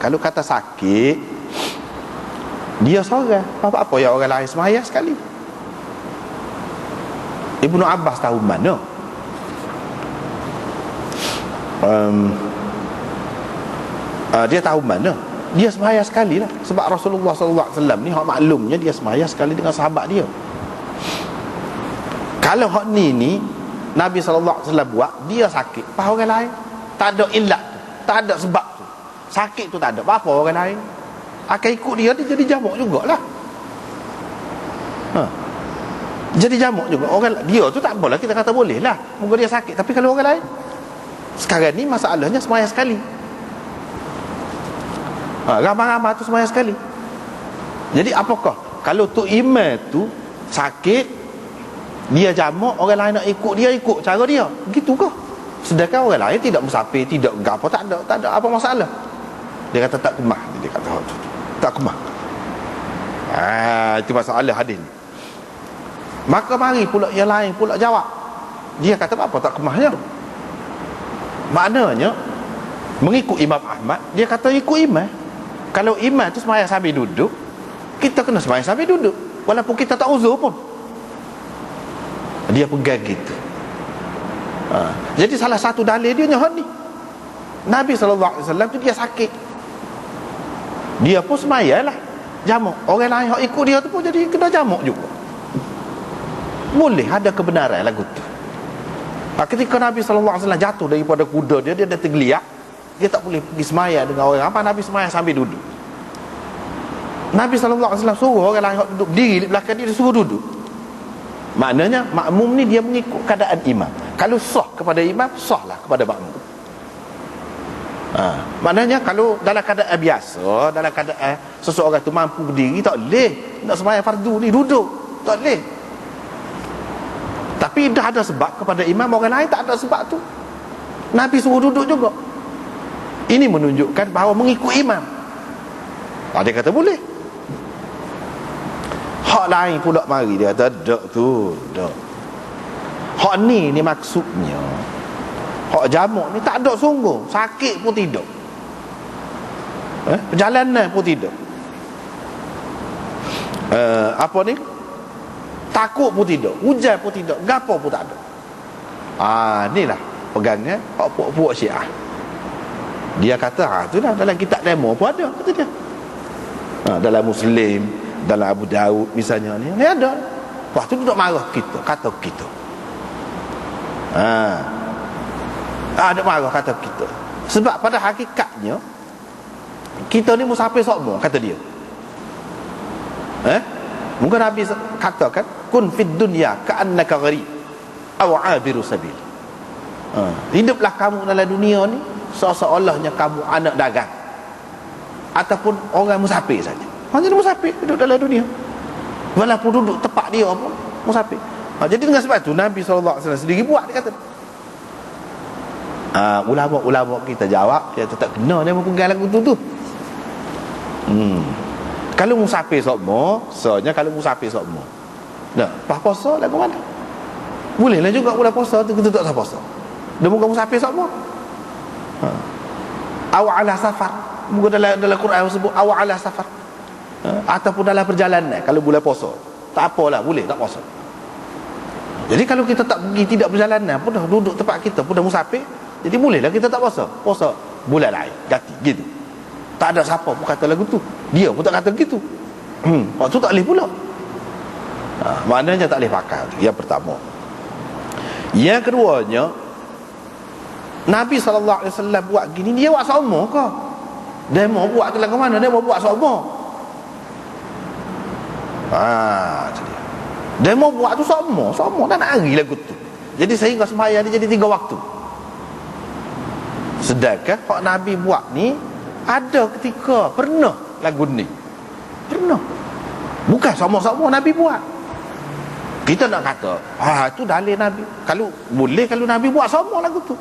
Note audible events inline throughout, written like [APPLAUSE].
Kalau kata sakit Dia seorang. Apa-apa yang orang lain semaya sekali. Ibnu Abbas tahu mana? Um, uh, Dia tahu mana? Dia semaya sekali lah. Sebab Rasulullah SAW ni Hak maklumnya dia semaya sekali dengan sahabat dia. Kalau hak ni ni Nabi SAW buat Dia sakit. Apa orang lain? Tak ada ilat Tak ada sebab tu Sakit tu tak ada Apa orang lain. Akan ikut dia Dia jadi jamuk jugalah. Ha. Jadi jamuk juga. Orang dia tu tak apalah kita kata boleh lah. Moga dia sakit. Tapi kalau orang lain sekarang ni masalahnya semaya sekali. Ha, ramai-ramai tu semaya sekali. Jadi apakah kalau tu imam tu sakit dia jamuk orang lain nak ikut dia ikut cara dia? Begitu kah sedangkan orang lain tidak musafir tidak apa tak ada tak ada apa masalah dia kata tak kemah dia kata tak kemah ah itu masalah hadis ni Maka mari pula yang lain pula jawab. Dia kata apa tak kemahnya? Maknanya mengikut Imam Ahmad, dia kata ikut imam. Kalau imam tu sembahyang sambil duduk, kita kena sembahyang sambil duduk walaupun kita tak uzur pun. Dia pegang gitu. Ha. Jadi salah satu dalil dia ni. Nabi SAW tu dia sakit. Dia pun sembahyang lah. Jamuk. Orang lain yang ikut dia tu pun jadi kena jamuk juga. Boleh ada kebenaran lagu tu ha, ketika Nabi SAW jatuh daripada kuda dia dia dah tergeliat dia tak boleh pergi semaya dengan orang. Apa Nabi semaya sambil duduk. Nabi SAW suruh orang lain duduk. Diri di belakang dia, dia suruh duduk. Maknanya makmum ni dia mengikut keadaan imam. Kalau sah kepada imam sahlah kepada makmum ha, maknanya kalau dalam keadaan biasa dalam keadaan seseorang tu mampu berdiri tak boleh nak semaya fardu ni duduk tak boleh tapi dah ada sebab kepada imam orang lain tak ada sebab tu. Nabi suruh duduk juga. Ini menunjukkan bahawa mengikut imam. Ada ah, kata boleh. Hak lain pula mari dia kata dak tu, dak. Hak ni ni maksudnya hak jamuk ni tak ada sungguh, sakit pun tidak. Eh, perjalanan pun tidak. Uh, apa ni? Takut pun tidak. Hujan pun tidak. Gapo pun tak ada. Ah, inilah pegangnya. Pak puak-puak syiah Dia kata ah, tu dah dalam kitab demo pun ada Kata dia. Ha, Dalam Muslim Dalam Abu Daud misalnya ni Ni ada. Lepas tu duduk marah kita Kata kita. Ah, ha. Ada marah kata kita Sebab pada hakikatnya Kita ni musafir sokmo Kata dia Eh Mungkin Nabi katakan kun fid dunya ka'annaka gharib aw 'abiru sabil. Ha. hiduplah kamu dalam dunia ni seolah-olahnya kamu anak dagang ataupun orang musafir saja. Hanya musafir hidup dalam dunia. Walaupun duduk tepat dia pun musafir. Ha, jadi dengan sebab itu Nabi SAW sendiri buat dia kata uh, ulama-ulama kita jawab dia tetap kena dia mempegang lagu tu tu hmm. kalau musafir semua soalnya kalau musafir semua Nah, pas puasa lagu mana? Bolehlah juga bulan puasa tu kita tak puasa. Dia muka musafir semua. Ha. Aw ala safar. Muka dalam dalam Quran sebut aw ala safar. Ha. ataupun dalam perjalanan kalau bulan puasa. Tak apalah, boleh tak puasa. Jadi kalau kita tak pergi tidak perjalanan pun dah duduk tempat kita pun dah musafir, jadi bolehlah kita tak puasa. Puasa bulan lain, ganti gitu. Tak ada siapa pun kata lagu tu. Dia pun tak kata gitu. Hmm, waktu tak boleh pula. Ha, Maknanya tak boleh pakai Yang pertama. Yang keduanya Nabi SAW buat gini Dia buat sama ke? Dia mau buat ke mana? Dia mau buat sama ha, Dia. Mau buat tu sama Sama dan hari lagu tu. Jadi sehingga sembahyang dia jadi tiga waktu Sedangkan Hak Nabi buat ni Ada ketika Pernah lagu ni. Pernah. Bukan sama-sama Nabi buat. Kita nak kata ha itu dalil nabi. Kalau boleh kalau nabi buat sama lagu tu.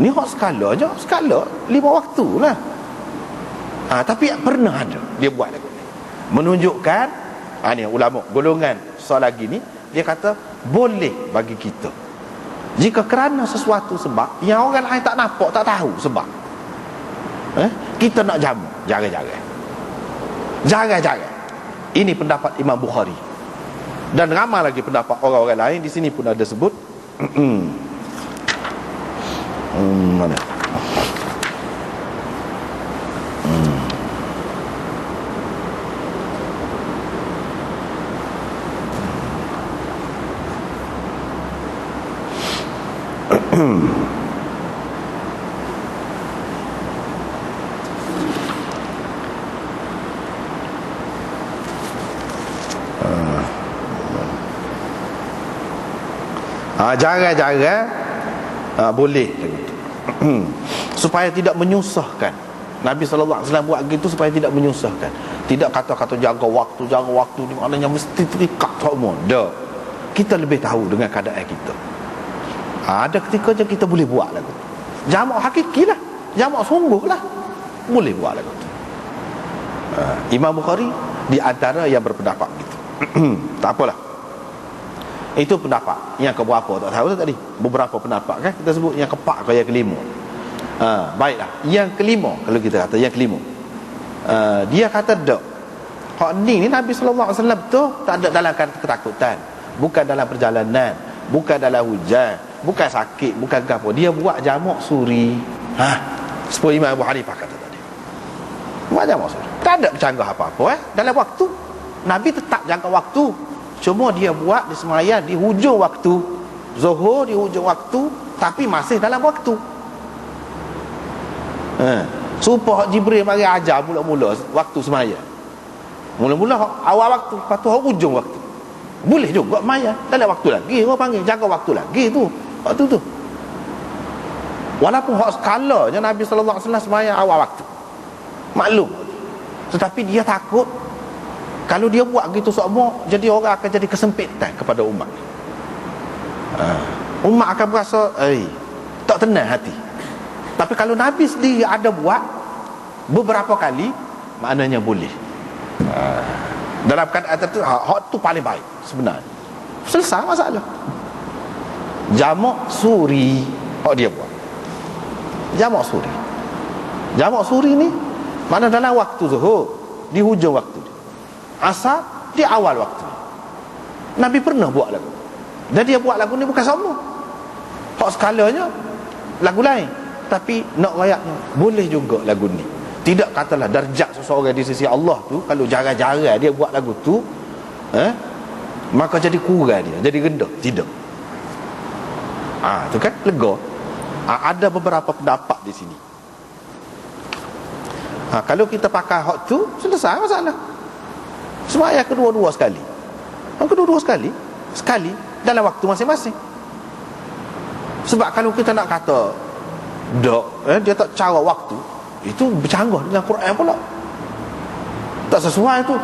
Ni hak skala aja skala lima waktu lah. Ha, tapi pernah ada dia buat lagu ni. Menunjukkan ha, ni ulama golongan soal lagi ni dia kata boleh bagi kita jika kerana sesuatu sebab yang orang lain tak nampak tak tahu sebab. Eh? Kita nak jamu. Jangan-jangan jangan-jangan ini pendapat Imam Bukhari. Dan ramai lagi pendapat orang-orang lain. Di sini pun ada sebut. Hmm, mana jarang-jarang ha, boleh. [CLEARS THROAT] Supaya tidak menyusahkan. Nabi SAW buat gitu supaya tidak menyusahkan. Tidak kata-kata jaga waktu jaga waktu ni maknanya mesti terikat semua dah. Kita lebih tahu dengan keadaan kita ha, ada ketika je kita boleh buat lagu jamak hakiki lah. Jamak sungguh lah. Boleh buat lagu ha, Imam Bukhari di antara yang berpendapat gitu. [CLEARS THROAT] Tak apalah. Itu pendapat. Yang keberapa tak tahu tadi. Beberapa pendapat kan Kita sebut. Yang keempat ke yang kelima. Ha, Baiklah. Yang kelima Kalau kita kata yang kelima. Uh, Dia kata dok Hak ni ni Nabi SAW tu Tak ada dalam ketakutan. Bukan dalam perjalanan. Bukan dalam hujan Bukan sakit Bukan apa. Dia buat jamuk suri. Ha? Seperti Imam Abu Hanifah kata tadi. Buat jamuk suri. Tak ada canggah apa-apa eh. Dalam waktu Nabi tetap jangka waktu. Cuma dia buat di semayang di hujung waktu. Zuhur di hujung waktu Tapi masih dalam waktu. Ha. Supaya Jibril mari ajar mula-mula Waktu semayang. Mula-mula awal waktu Lepas tu hujung waktu. Boleh juga maya Dalam waktu lagi Orang panggil jaga waktu lagi tu Waktu tu Walaupun hak skalanya Nabi SAW semayang awal waktu. Maklum. Tetapi dia takut kalau dia buat gitu semua jadi orang akan jadi kesempitan kepada umat. Uh, umat akan berasa eh tak tenang hati. Tapi kalau Nabi sendiri ada buat beberapa kali maknanya boleh. Uh, dalam keadaan tertentu hak tu paling baik sebenarnya. Selesai masalah jamak suri. Hak dia buat. Jamak suri. Jamak suri ni mana dalam waktu zuhur di hujung waktu asar di awal waktu. Nabi pernah buat lagu. Dan dia buat lagu ni bukan sama. Hak skalanya lagu lain. Tapi nak rayaknya boleh juga lagu ni. Tidak katalah darjat seseorang di sisi Allah tu kalau jarang-jarang dia buat lagu tu eh, maka jadi kurang dia jadi rendah. Tidak ah tu kan? Lega ha, ada beberapa pendapat di sini. Ha, kalau kita pakai hak tu selesai masalah. Semayang kedua-dua sekali. Yang kedua-dua sekali Sekali dalam waktu masing-masing. Sebab kalau kita nak kata Dok eh, Dia tak cara waktu Itu bercanggah dengan Quran pula. Tak sesuai tu.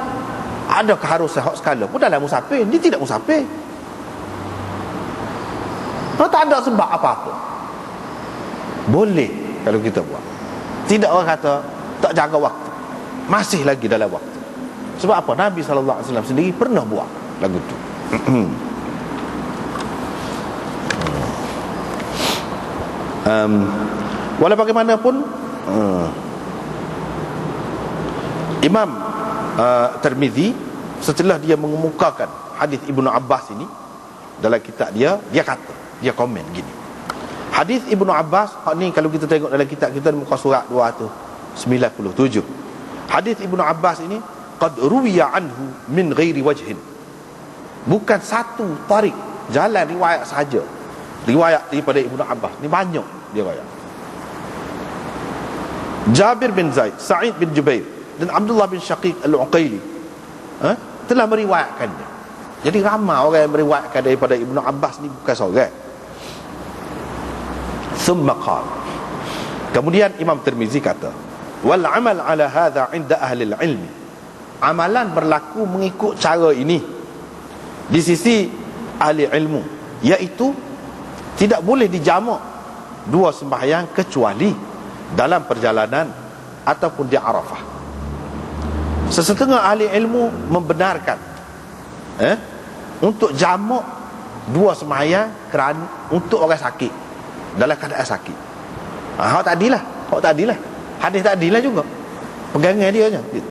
Ada keharusan hak sekala pun dalam musafir? Dia tidak musafir Kalau tak ada sebab apa-apa Boleh Kalau kita buat Tidak orang kata Tak jaga waktu Masih lagi dalam waktu sebab apa? Nabi SAW sendiri pernah buat lagu tu. [CLEARS THROAT] um, walau bagaimanapun uh, Imam uh, Tirmizi setelah dia mengemukakan hadis Ibnu Abbas ini dalam kitab dia, dia kata, dia komen gini. Hadis Ibnu Abbas, ni kalau kita tengok dalam kitab kita muka surat 297. Hadis Ibnu Abbas ini qad ruwiya anhu min ghairi wajhin bukan satu tarik jalan riwayat saja riwayat daripada Ibnu Abbas ni banyak dia riwayat Jabir bin Zaid Sa'id bin Jubair dan Abdullah bin Syaqiq Al-Uqaili ha? telah meriwayatkan dia jadi ramai orang yang meriwayatkan daripada Ibnu Abbas ni bukan seorang thumma qala kemudian Imam Tirmizi kata wal amal ala hadha inda ahli al-ilmi amalan berlaku mengikut cara ini. Di sisi ahli ilmu iaitu tidak boleh dijamak dua sembahyang kecuali dalam perjalanan ataupun di Arafah. Sesetengah ahli ilmu membenarkan eh untuk jamak dua sembahyang kerana untuk orang sakit dalam keadaan sakit. Ha, hak tadilah hak tadilah hadis tadi lah juga. Pegangan dia je